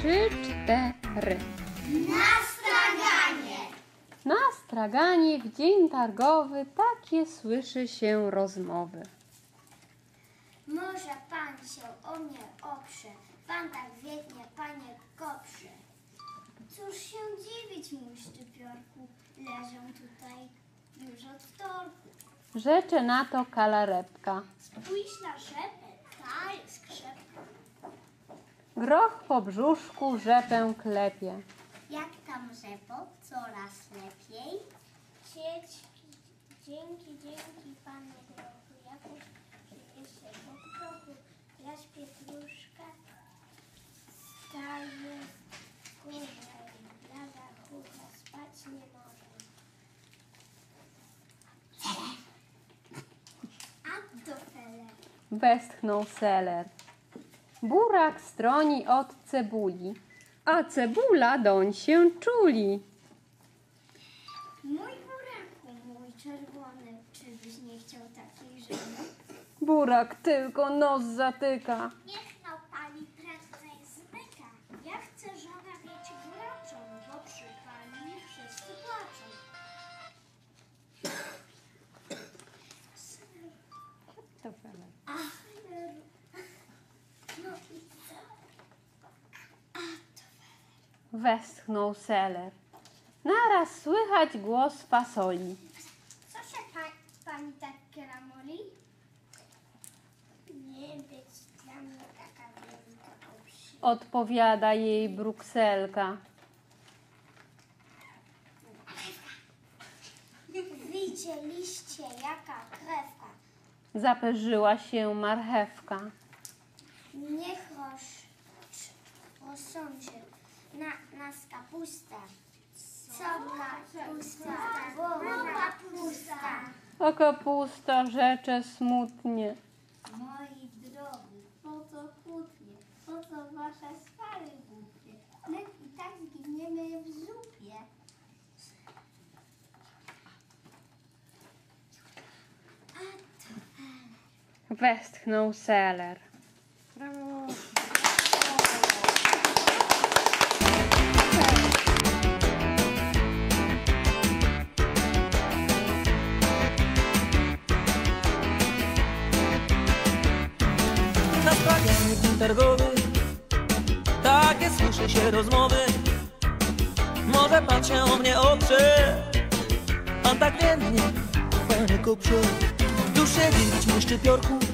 trzy, cztery. Na straganie! Na straganie w dzień targowy takie słyszy się rozmowy. Może pan się o mnie oprze, pan tak wiednie, panie koprze. Cóż się dziwić, mój szczypiorku, leżą tutaj już od wtorku. Rzecze na to kalarepka. Spójrz na rzepę, ta jest krzepka. Groch po brzuszku rzepę klepie. Jak tam rzepo, coraz lepiej? Sieć, dzięki, dzięki panu grochu, jakoś się po kroku. Jaś pietruszka staje górze i blada chucha spać nie może. A to feler. Westchnął seler. Burak stroni od cebuli, a cebula doń się czuli. Mój buraku, mój czerwony, czybyś nie chciał takiej żony? Burak tylko nos zatyka. Niech Westchnął seler. Naraz słychać głos fasoli. Co się pa, pani tak kramoli? Nie być dla mnie taka wielka. Odpowiada jej brukselka. Widzieliście jaka krewka. Zaperzyła się marchewka. Niech roz, rozsądzie na nas kapusta. Co kapusta? Bo kapusta. A kapusta rzecze smutnie. Moi drogi, po co kłótnie? Po co wasze swary głupie? My i tak zginiemy w zupie. Westchnął seler. Dni targowych Takie słyszy się rozmowy. Może pan się o mnie oprze. Pan tak biednie, panie koprze Duszę dziwić mój szczypiorku